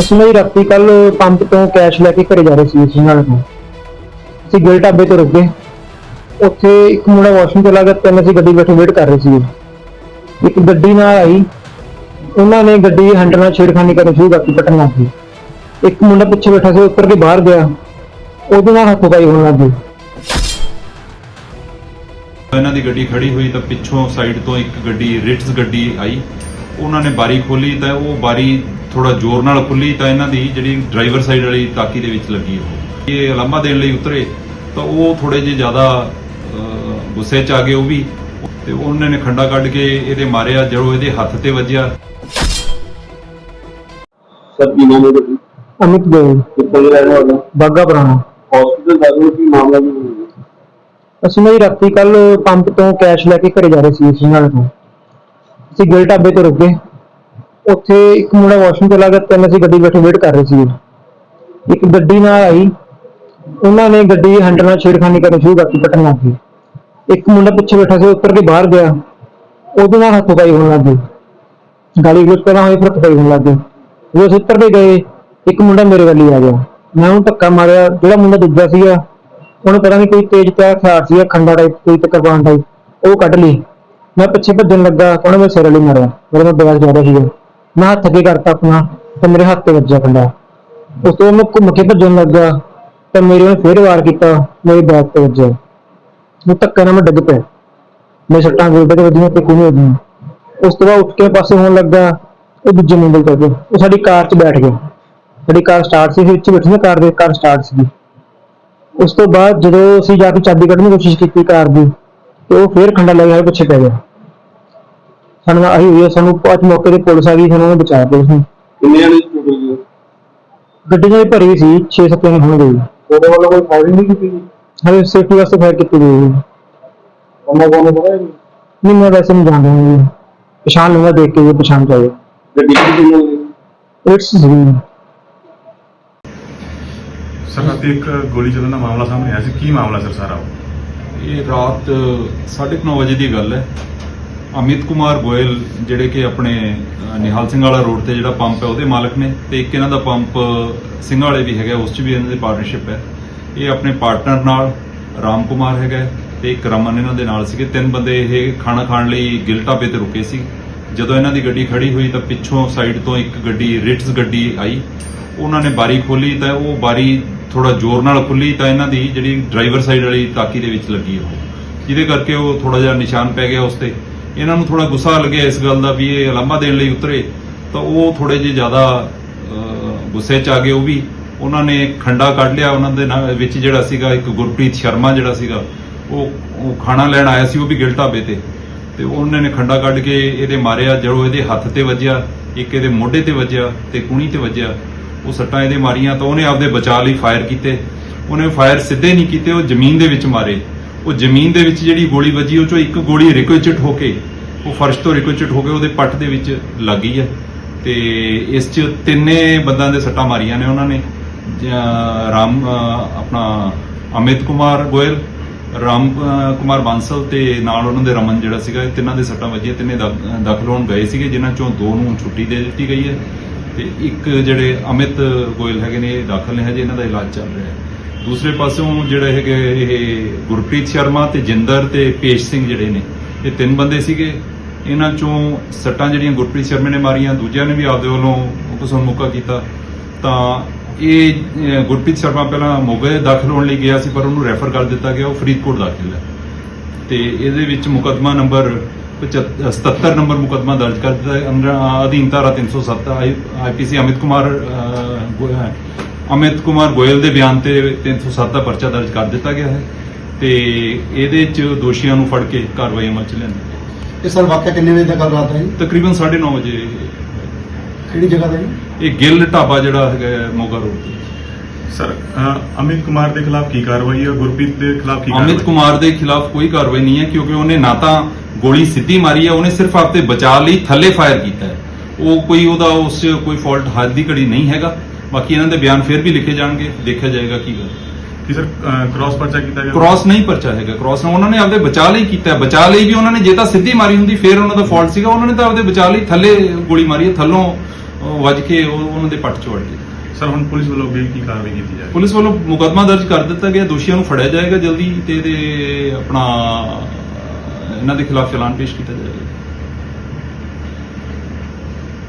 ਅਸੀਂ ਨਾ ਜੀ ਰਾਤੀ ਕੱਲ ਪੰਪ ਤੋਂ ਕੈਸ਼ ਲੈ ਕੇ ਘਰੇ ਜਾ ਰਹੇ ਸੀ ਸਿੰਘਾਂ ਤੋਂ ਅਸੀਂ ਗਿਲ ਢਾਬੇ ਤੋਂ ਰੁਕੇ ਉੱਥੇ ਇੱਕ ਮੁੰਡਾ ਵਾਸ਼ਰੂਮ ਚਲਾ ਗਿਆ, ਤਿੰਨ ਅਸੀਂ ਗੱਡੀ ਬੈਠੇ ਵੇਟ ਕਰ ਰਹੇ ਸੀ। ਇੱਕ ਗੱਡੀ ਨਾਲ ਆਈ। ਉਹਨਾਂ ਨੇ ਗੱਡੀ ਹੈਂਡਲ ਨਾਲ ਛੇੜਖਾਨੀ ਕਰਨੀ ਸ਼ੁਰੂ ਕਰਤੀ ਪਟਣ ਲੱਗ ਗਈ ਇੱਕ ਮੁੰਡਾ ਪਿੱਛੇ ਬੈਠਾ ਸੀ, ਉਹ ਉੱਤਰ ਕੇ ਬਾਹਰ ਗਿਆ। ਉਹਦੇ ਨਾਲ ਹੱਥੋਂ ਪਾਈ ਹੋਣ ਲੱਗ ਗਈ। ਇਹਨਾਂ ਦੀ ਗੱਡੀ ਖੜੀ ਹੋਈ ਤਾਂ ਪਿੱਛੋਂ ਸਾਈਡ ਤੋਂ ਇੱਕ ਗੱਡੀ ਰਿਟਸ ਗੱਡੀ ਆਈ। ਉਹਨਾਂ ਨੇ ਬਾਰੀ ਖੋਲੀ ਤਾਂ ਉਹ ਬਾਰੀ ਥੋੜਾ ਜ਼ੋਰ ਨਾਲ ਖੁੱਲੀ ਤਾਂ ਇਹਨਾਂ ਦੀ ਜਿਹੜੀ ਡਰਾਈਵਰ ਸਾਈਡ ਵਾਲੀ ਤਾਕੀ ਦੇ ਵਿੱਚ ਲੱਗੀ ਉਹ ਇਹ ਅਲਾਮਾ ਦੇਣ ਲਈ ਉਤਰੇ ਤਾਂ ਉਹ ਥੋੜੇ ਜਿਹਾ ਜ਼ਿਆਦਾ ਗੁੱਸੇ 'ਚ ਆ ਗਏ ਉਹ ਵੀ। ਤੇ ਉਹਨਾਂ ਨੇ ਖੰਡਾ ਕੱਢ ਕੇ ਇਹਦੇ ਮਾਰਿਆ ਜਦੋਂ ਇਹਦੇ ਹੱਥ ਤੇ ਵੱਜਿਆ। ਸਰ ਕੀ ਨਾਮ ਹੈ ਤੁਹਾਡਾ ਅਮਿਤ ਗੋਇਲ ਕਿੱਥੋਂ ਦੇ ਰਹਿਣ ਵਾਲੇ ਬਾਗਾ ਪੁਰਾਣਾ। ਹਸਪੀਟਲ ਦਾ ਕੀ ਮਾਮਲਾ ਕੀ ਹੈ ਅਸੀਂ ਨਾ ਜੀ ਰਾਤੀ ਕੱਲ ਪੰਪ ਤੋਂ ਕੈਸ਼ ਲੈ ਕੇ ਘਰੇ ਜਾ ਰਹੇ ਸੀ ਸਿੰਘਾਂ ਤੋਂ। ਅਸੀਂ ਗਿਲ ਢਾਬੇ ਤੋਂ ਰੁਕੇ ਉੱਥੇ ਇੱਕ ਮੁੰਡਾ ਵਾਸ਼ਰੂਮ ਚਲਾ ਗਿਆ, ਤਿੰਨ ਅਸੀਂ ਗੱਡੀ ਬੈਠੇ ਵੇਟ ਕਰ ਰਹੇ ਸੀ ਇੱਕ ਗੱਡੀ ਨਾਲ ਆਈ, ਉਹਨਾਂ ਨੇ ਗੱਡੀ ਹੈਂਡਲ ਨਾਲ ਛੇੜਖਾਨੀ ਕਰਨੀ ਸ਼ੁਰੂ ਕਰਤੀ ਪਟਣ ਲੱਗ ਗਈ ਇੱਕ ਮੁੰਡਾ ਪਿੱਛੇ ਬੈਠਾ ਸੀ ਉੱਤਰ ਕੇ ਬਾਹਰ ਗਿਆ। ਉਹਦੇ ਨਾਲ ਹੱਥੋਂ ਪਾਈ ਹੋਣ ਲੱਗ ਗਈ। ਗਾਲੀ ਗਲੋਚ ਪਹਿਲਾਂ ਹੋਈ ਫਿਰ ਪਾਈ ਹੋਣ ਲੱਗ ਗਈ। ਜਦੋਂ ਅਸੀਂ ਉੱਤਰ ਕੇ ਗਏ, ਇੱਕ ਮੁੰਡਾ ਮੇਰੇ ਵੱਲ ਹੀ ਆ ਗਿਆ। ਮੈਂ ਉਹਨੂੰ ਧੱਕਾ ਮਾਰਿਆ, ਜਿਹੜਾ ਮੁੰਡਾ ਦੂਜਾ ਸੀਗਾ, ਉਹਨੂੰ ਪਤਾ ਨਹੀਂ ਕੋਈ ਤੇਜ਼ ਪਿਆ ਹਥਿਆਰ ਸੀ ਖੰਡਾ ਟਾਈਪ ਕੋਈ ਤੇ ਕਿਰਪਾਨ ਟਾਈਪ ਉਹ ਕੱਢ ਲਈ। ਮੈਂ ਪਿੱਛੇ ਭੱਜਣ ਲੱਗਾ, ਉਹਨੇ ਮੇਰੇ ਸਿਰ ਵਾਲੀ ਮਾਰਿਆ। ਮੇਰੇ ਨਾਲ ਬਿਆਸ ਜ਼ਿਆਦਾ ਸੀਗਾ। ਮੈਂ ਹੱਥ ਅੱਗੇ ਕਰਤਾ ਆਪਣਾ ਤੇ ਮੇਰੇ ਹੱਥ ਤੇ ਵੱਜਿਆ ਖੰਡਾ। ਉਸ ਤੋਂ ਮੈਂ ਘੁੰਮ ਕੇ ਭੱਜਣ ਲੱਗਾ ਤੇ ਮੇਰੇ ਉਹਨੇ ਫੇਰ ਵਾਰ ਕੀਤਾ, ਮੇਰੇ ਬੈਕ ਤੇ ਵੱਜਿਆ। ਉਹ ਧੱਕੇ ਨਾਲ ਮੈਂ ਡਿੱਗ ਪਿਆ। ਮੇਰੇ ਸੱਟਾਂ ਗੋਡੇ ਤੇ ਵੱਜੀਆਂ ਤੇ ਕੋਈ ਨਹੀਂ ਉਸ ਤੋਂ ਬਾਅਦ ਉੱਠ ਕੇ ਪਾਸੇ ਹੋਣ ਲੱਗਾ ਉਹ ਦੂਜੇ ਮੁੰਡੇ ਤੇ ਗਿਆ। ਉਹ ਸਾਡੀ ਕਾਰ 'ਚ ਬੈਠ ਗਿਆ। ਸਾਡੀ ਕਾਰ ਸਟਾਰਟ ਸੀ ਵਿੱਚ ਬੈਠੀ ਨਾ ਕਾਰ ਦੇ, ਕਾਰ ਸਟਾਰਟ ਸੀ ਉਸ ਤੋਂ ਬਾਅਦ ਜਦੋਂ ਅਸੀਂ ਜਾ ਕੇ ਚਾਬੀ ਕੱਢਣ ਦੀ ਕੋਸ਼ਿਸ਼ ਕੀਤੀ ਕਾਰ ਦੀ, ਤੇ ਉਹ ਫੇਰ ਖੰਡਾ ਲੈ ਗਿਆ ਪਿੱਛੇ ਪੈ ਗਿਆ। ਸਾਨੂੰ ਆਹੀ ਹੋਈ ਹੈ, ਸਾਨੂੰ ਪਾँच ਮੌਕੇ ਤੇ ਪੁਲਿਸ ਆ ਗਈ ਸਾਨੂੰ ਉਹਨੇ ਬਚਾਇਆ ਪੁਲਿਸ ਨੇ। ਕਿੰਨੇ ਜਣੇ ਟੋਟਲ ਜੀ ਗੱਡੀ ਜਿਹੜੀ ਭਰੀ ਹੋਈ ਸੀ 6-7 ਜਣੇ ਹੋਣਗੇ ਜੀ ਉਹਦੇ ਵੱਲੋਂ ਕੋਈ ਫਾਇਰਿੰਗ ਨਹੀਂ ਕੀਤੀ ਗਈ? ਹਲੇ ਸੇਫਟੀ ਵਾਸਤੇ ਫਾਇਰ ਕੀਤੀ ਗਈ ਹੈ ਉਹਨਾਂ ਕੋਲ ਪਤਾ ਹੈ ਨਹੀਂ ਮੈਂ ਵੈਸੇ ਨਹੀਂ ਜਾਣਦਾ ਜੀ। ਪਛਾਣ ਲੂੰਗਾ ਦੇਖ ਕੇ ਜੇ ਪਛਾਣ ਚਾਹੀਏ ਗੱਡੀ ਕਿੱਥੇ ਗਈ ਇਟਸ ਜੀ ਸਰ ਰਾਤੀ ਇੱਕ ਗੋਲੀ ਚੱਲਣ ਦਾ ਮਾਮਲਾ ਸਾਹਮਣੇ ਆਇਆ ਸੀ। ਕੀ ਮਾਮਲਾ ਸਰ ਸਾਰਾ ਉਹ? ਇਹ ਰਾਤ 9:30 ਵਜੇ ਦੀ ਗੱਲ ਹੈ। ਅਮਿਤ ਕੁਮਾਰ ਗੋਇਲ, ਜਿਹੜੇ ਕਿ ਆਪਣੇ ਨਿਹਾਲ ਸਿੰਘ ਵਾਲਾ ਰੋਡ ਤੇ ਜਿਹੜਾ ਪੰਪ ਹੈ, ਉਹਦੇ ਮਾਲਕ ਨੇ ਤੇ ਇੱਕ ਇਹਨਾਂ ਦਾ ਪੰਪ ਸਿੰਘ ਵਾਲੇ ਵੀ ਹੈਗਾ ਉਸ 'ਚ ਵੀ ਇਹਨਾਂ ਦੀ ਪਾਰਟਨਰਸ਼ਿਪ ਹੈ। ਇਹ ਆਪਣੇ ਪਾਰਟਨਰ ਨਾਲ ਰਾਮ ਕੁਮਾਰ ਹੈਗਾ ਤੇ ਇੱਕ ਰਮਨ ਇਹਨਾਂ ਦੇ ਨਾਲ ਸੀਗੇ। ਤਿੰਨ ਬੰਦੇ ਇਹ ਖਾਣਾ ਖਾਣ ਲਈ ਗਿਲ ਢਾਬੇ ਤੇ ਰੁਕੇ ਸੀ। ਜਦੋਂ ਇਹਨਾਂ ਦੀ ਗੱਡੀ ਖੜੀ ਹੋਈ ਤਾਂ ਪਿੱਛੋਂ ਸਾਈਡ ਤੋਂ ਇੱਕ ਗੱਡੀ ਰਿਟਸ ਗੱਡੀ ਆਈ। ਉਹਨਾਂ ਨੇ ਬਾਰੀ ਖੋਲੀ ਤਾਂ ਉਹ ਬਾਰੀ ਥੋੜਾ ਜ਼ੋਰ ਨਾਲ ਖੁੱਲੀ ਤਾਂ ਇਹਨਾਂ ਦੀ ਜਿਹੜੀ ਡਰਾਈਵਰ ਸਾਈਡ ਵਾਲੀ ਤਾਕੀ ਦੇ ਵਿੱਚ ਲੱਗੀ ਉਹ। ਜਿਹਦੇ ਕਰਕੇ ਉਹ ਥੋੜਾ ਜਿਹਾ ਨਿਸ਼ਾਨ ਪੈ ਗਿਆ ਉਸ ਤੇ। ਇਹਨਾਂ ਨੂੰ ਥੋੜਾ ਗੁੱਸਾ ਲੱਗਿਆ ਇਸ ਗੱਲ ਦਾ ਵੀ ਇਹ ਅਲਾਮਾ ਦੇਣ ਲਈ ਉਤਰੇ, ਤਾਂ ਉਹ ਥੋੜੇ ਜਿਹੇ ਜ਼ਿਆਦਾ ਗੁੱਸੇ 'ਚ ਆ ਗਏ, ਉਹ ਵੀ ਉਹਨਾਂ ਨੇ ਖੰਡਾ ਕੱਢ ਲਿਆ, ਉਹਨਾਂ ਦੇ ਨਾਲ ਵਿੱਚ ਜਿਹੜਾ ਸੀਗਾ ਇੱਕ ਗੁਰਪ੍ਰੀਤ ਸ਼ਰਮਾ ਜਿਹੜਾ ਸੀਗਾ, ਉਹ ਉਹ ਖਾਣਾ ਲੈਣ ਆਇਆ ਸੀ, ਉਹ ਵੀ ਗਿਲ ਢਾਬੇ ਤੇ ਤੇ ਉਹਨਾਂ ਨੇ ਖੰਡਾ ਕੱਢ ਕੇ ਇਹਦੇ ਮਾਰਿਆ, ਜਦੋਂ ਇਹਦੇ ਹੱਥ ਤੇ ਵੱਜਿਆ, ਇੱਕ ਇਹਦੇ ਮੋਢੇ ਤੇ ਵੱਜਿਆ ਤੇ ਕੁਣੀ ਤੇ ਵੱਜਿਆ, ਉਹ ਸੱਟਾਂ ਇਹਦੇ ਮਾਰੀਆਂ ਤਾਂ ਉਹਨੇ ਆਪਦੇ ਬਚਾਅ ਲਈ ਫਾਇਰ ਕੀਤੇ। ਉਹਨੇ ਫਾਇਰ ਸਿੱਧੇ ਨਹੀਂ ਕੀਤੇ, ਉਹ ਜ਼ਮੀਨ ਦੇ ਵਿੱਚ ਮਾਰੇ। ਉਹ ਜ਼ਮੀਨ ਦੇ ਵਿੱਚ ਜਿਹੜੀ ਗੋਲੀ ਵੱਜੀ, ਉਹ ਚੋਂ ਇੱਕ ਗੋਲੀ ਰਿਕੋਇਚਟ ਹੋ ਕੇ, ਉਹ ਫਰਸ਼ ਤੋਂ ਰਿਕੋਇਚਟ ਹੋ ਕੇ ਉਹਦੇ ਪੱਟ ਦੇ ਵਿੱਚ ਲੱਗੀ ਹੈ ਤੇ ਇਸ 'ਚ ਤਿੰਨੇ ਬੰਦਾਂ ਦੇ ਸੱਟਾਂ ਮਾਰੀਆਂ ਨੇ ਉਹਨਾਂ ਨੇ। ਰਾਮ ਆਪਣਾ ਅਮਿਤ ਕੁਮਾਰ ਗੋਇਲ, ਰਾਮ ਕੁਮਾਰ ਬਾਂਸਲ ਤੇ ਨਾਲ ਉਹਨਾਂ ਦੇ ਰਮਨ ਜਿਹੜਾ ਸੀਗਾ, ਇਹ ਤਿੰਨਾਂ ਦੇ ਸੱਟਾਂ ਵੱਜੀਆਂ। ਤਿੰਨੇ ਦਾਖ- ਦਾਖਲ ਹੋਣ ਗਏ ਸੀਗੇ, ਜਿਨ੍ਹਾਂ ਚੋਂ ਦੋ ਨੂੰ ਛੁੱਟੀ ਦੇ ਦਿੱਤੀ ਗਈ ਹੈ। ਤੇ ਇੱਕ ਜਿਹੜੇ ਅਮਿਤ ਗੋਇਲ ਹੈਗੇ ਨੇ, ਇਹ ਦਾਖਲ ਨੇ, ਹਜੇ ਇਹਨਾਂ ਦਾ ਇਲਾਜ ਚੱਲ ਰਿਹਾ ਹੈ। ਦੂਸਰੇ ਪਾਸੋਂ ਜਿਹੜੇ ਹੈਗੇ ਇਹ ਗੁਰਪ੍ਰੀਤ ਸ਼ਰਮਾ ਤੇ ਜਿੰਦਰ ਤੇ ਪੇਸ਼ ਸਿੰਘ ਜਿਹੜੇ ਨੇ, ਇਹ ਤਿੰਨ ਬੰਦੇ ਸੀਗੇ। ਇਹਨਾਂ ਚੋਂ ਸੱਟਾਂ ਜਿਹੜੀਆਂ ਗੁਰਪ੍ਰੀਤ ਸ਼ਰਮੇ ਨੇ ਮਾਰੀਆਂ, ਦੂਜਿਆਂ ਨੇ ਵੀ ਆਪਦੇ ਵੱਲੋਂ ਉਪਸਮ ਮੁਕਾ ਕੀਤਾ। ਤਾਂ ਇਹ ਗੁਰਪ੍ਰੀਤ ਸ਼ਰਮਾ ਪਹਿਲਾਂ ਮੋਗੇ ਦਾਖਲ ਹੋਣ ਲਈ ਗਿਆ ਸੀ, ਪਰ ਉਹਨੂੰ ਰੈਫਰ ਕਰ ਦਿੱਤਾ ਗਿਆ, ਉਹ ਫਰੀਦਕੋਟ ਦਾਖਲ ਹੈ। ਤੇ ਇਹਦੇ ਵਿੱਚ ਮੁਕੱਦਮਾ ਨੰਬਰ 75 77 ਨੰਬਰ ਮੁਕੱਦਮਾ ਦਰਜ ਕਰ ਦਿੱਤਾ ਹੈ। ਅੰਦਰ ਅਧੀਨ ਧਾਰਾ 307 ਆਈਪੀਸੀ ਅਮਿਤ ਕੁਮਾਰ ਅਮਿਤ ਕੁਮਾਰ ਗੋਇਲ ਦੇ ਬਿਆਨ ਤੇ 307 ਦਾ ਪਰਚਾ ਦਰਜ ਕਰ ਦਿੱਤਾ ਗਿਆ ਹੈ ਤੇ ਇਹਦੇ ਚ ਦੋਸ਼ੀਆਂ ਨੂੰ ਫੜ ਕੇ ਕਾਰਵਾਈ ਅਮਲ ਚ ਲਿਆਂਦੀ ਹੈ। ਇਹ ਸਰ ਵਾਕਿਆ ਕਿੰਨੇ ਵਜੇ ਦਾ ਕੱਲ ਰਾਤ ਦਾ ਜੀ ਤਕਰੀਬਨ 9:30 ਵਜੇ। ਕਿਹੜੀ ਜਗ੍ਹਾ ਦਾ ਜੀ ਇਹ ਗਿੱਲ ਢਾਬਾ ਜਿਹੜਾ ਹੈਗਾ ਹੈ, ਮੋਗਾ ਰੋਡ ਤੇ। ਸਰ ਅਮਿਤ ਕੁਮਾਰ ਦੇ ਖਿਲਾਫ ਕੀ ਕਾਰਵਾਈ ਹੈ ਗੁਰਪ੍ਰੀਤ ਦੇ ਖਿਲਾਫ ਕੀ ਕਾਰਵਾਈ? ਅਮਿਤ ਕੁਮਾਰ ਦੇ ਖਿਲਾਫ ਕੋਈ ਕਾਰਵਾਈ ਨਹੀਂ ਹੈ ਕਿਉਂਕਿ ਉਹਨੇ ਨਾ ਤਾਂ ਗੋਲੀ ਸਿੱਧੀ ਮਾਰੀ ਹੈ ਉਹਨੇ ਸਿਰਫ ਆਪਦੇ ਬਚਾਅ ਲਈ ਥੱਲੇ ਫਾਇਰ ਕੀਤਾ ਹੈ। ਉਹ ਕੋਈ ਉਹਦਾ ਉਸ 'ਚ ਕੋਈ ਫਾਲਟ ਹੱਦ ਦੀ ਘੜੀ ਨਹੀਂ ਹੈਗਾ। ਬਾਕੀ ਇਹਨਾਂ ਦੇ ਬਿਆਨ ਫਿਰ ਵੀ ਲਿਖੇ ਜਾਣਗੇ ਦੇਖਿਆ ਜਾਏਗਾ ਕੀ ਗੱਲ। ਕੀ ਸਰ ਕ੍ਰਾਸ ਪਰਚਾ ਕੀਤਾ ਗਿਆ? ਕ੍ਰਾਸ ਨਹੀਂ ਪਰਚਾ ਹੈਗਾ ਕ੍ਰਾਸ ਉਹਨਾਂ ਨੇ ਆਪਦੇ ਬਚਾਅ ਲਈ ਕੀਤਾ ਹੈ। ਬਚਾਅ ਲਈ ਵੀ ਉਹਨਾਂ ਨੇ ਜੇ ਤਾਂ ਸਿੱਧੀ ਮਾਰੀ ਹੁੰਦੀ ਫਿਰ ਉਹਨਾਂ ਦਾ ਫਾਲਟ ਸੀਗਾ। ਉਹਨਾਂ ਨੇ ਤਾਂ ਆਪਦੇ ਬਚਾਅ ਲਈ ਥੱਲੇ ਗੋਲੀ ਮਾਰੀ ਥੱਲੋਂ ਵੱਜ ਕੇ ਉਹ ਉਹਨਾਂ ਦੇ ਪੱਟ ਚ ਵੜ ਗਈ ਸਰ ਹੁਣ ਪੁਲਿਸ ਵੱਲੋਂ ਅੱਗੇ ਕੀ ਕਾਰਵਾਈ ਕੀਤੀ ਜਾ ਰਹੀ ਹੈ ਪੁਲਿਸ ਵੱਲੋਂ ਮੁਕੱਦਮਾ ਦਰਜ ਕਰ ਦਿੱਤਾ ਗਿਆ। ਦੋਸ਼ੀਆਂ ਨੂੰ ਫੜਿਆ ਜਾਏਗਾ ਜਲਦੀ ਤੇ ਇਹਦੇ ਆਪਣਾ ਇਹਨਾਂ ਦੇ ਖਿਲਾਫ ਚਲਾਨ ਪੇਸ਼ ਕੀਤਾ ਜਾਏਗਾ।